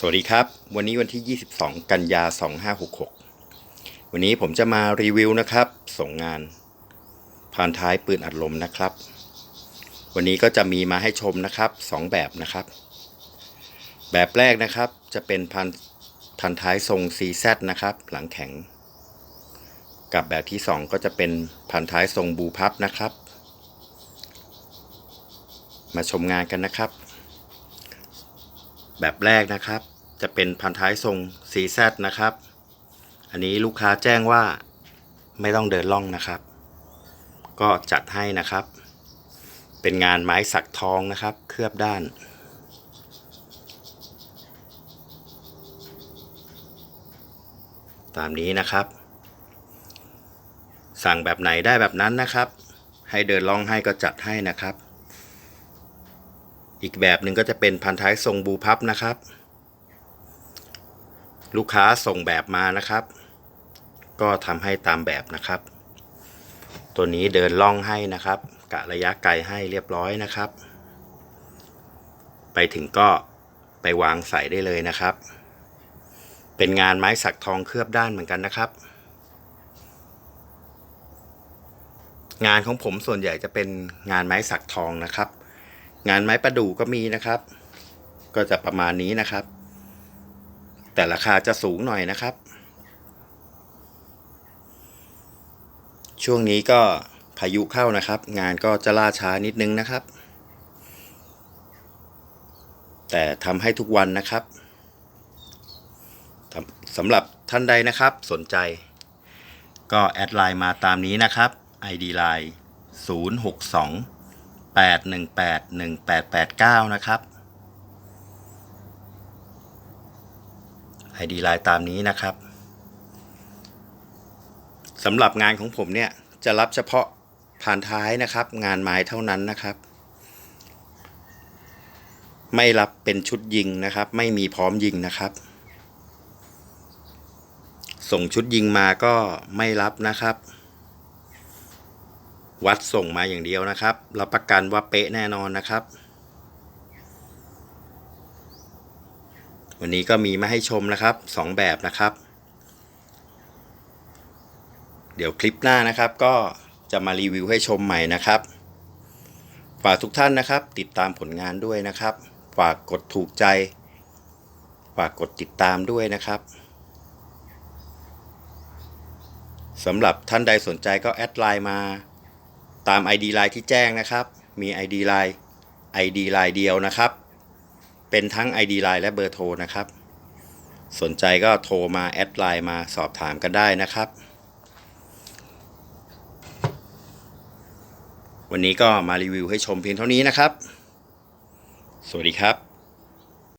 สวัสดีครับ วันนี้วันที่ 22 กันยา 2566 วันนี้ผมจะมารีวิวนะครับ ส่งงานผ่านท้ายปืนอัดลมนะครับ วันนี้ก็จะมีมาให้ชมนะครับ 2 แบบนะครับ แบบแรกนะครับจะเป็นพันพันท้ายทรง CZ นะครับ หลังแข็ง กับแบบที่ 2 ก็จะเป็นพันท้ายทรงบูพับนะครับ มาชมงานกันนะครับ แบบแรกนะครับ จะเป็นพันท้ายทรง CZ นะครับ อันนี้ลูกค้าแจ้งว่าไม่ต้องเดินล่องนะครับ ก็จัดให้นะครับ เป็นงานไม้สักทองนะครับ เคลือบด้านตามนี้นะครับ สั่งแบบไหนได้แบบนั้นนะครับ ให้เดินล่องให้ก็จัดให้นะครับ อีกแบบหนึ่งก็จะเป็นพันท้ายทรงบูพับนะครับ ลูกค้าส่งแบบมานะครับ ก็ทำให้ตามแบบนะครับ ตัวนี้เดินล่องให้นะครับกะระยะไกลให้เรียบร้อยนะครับ ไปถึงก็ไปวางใส่ได้เลยนะครับ เป็นงานไม้สักทองเคลือบด้านเหมือนกันนะครับ งานของผมส่วนใหญ่จะเป็นงานไม้สักทองนะครับ งานไม้ประดู่ก็มีนะครับ ก็จะประมาณนี้นะครับ แต่ราคาจะสูงหน่อยนะครับ ช่วงนี้ก็พายุเข้านะครับ งานก็จะล่าช้านิดนึงนะครับ แต่ทำให้ทุกวันนะครับสำหรับท่านใดนะครับสนใจ ก็แอดไลน์มาตามนี้นะครับ ID Line 062 8181889 นะครับ ID ไลน์ตามนี้นะครับสำหรับงานของผมเนี่ย จะรับเฉพาะผ่านท้ายนะครับ งานไม้เท่านั้นนะครับ ไม่รับเป็นชุดยิงนะครับ ไม่มีพร้อมยิงนะครับ ส่งชุดยิงมาก็ไม่รับนะครับ วัดส่งมาอย่างเดียวนะครับ รับประกันว่าเป๊ะแน่นอนนะครับ วันนี้ก็มีมาให้ชมนะครับสองแบบนะครับ เดี๋ยวคลิปหน้านะครับก็จะมารีวิวให้ชมใหม่นะครับ ฝากทุกท่านนะครับ ติดตามผลงานด้วยนะครับ ฝากกดถูกใจ ฝากกดติดตามด้วยนะครับสำหรับท่านใดสนใจก็แอดไลน์มา ตาม ID ไลน์ที่แจ้งนะครับ มี ID ไลน์ ID ไลน์เดียวนะครับ เป็นทั้ง ID ไลน์และเบอร์โทรนะครับ สนใจก็โทรมาแอดไลน์มาสอบถามกันได้นะครับ วันนี้ก็มารีวิวให้ชมเพียงเท่านี้นะครับ สวัสดีครับ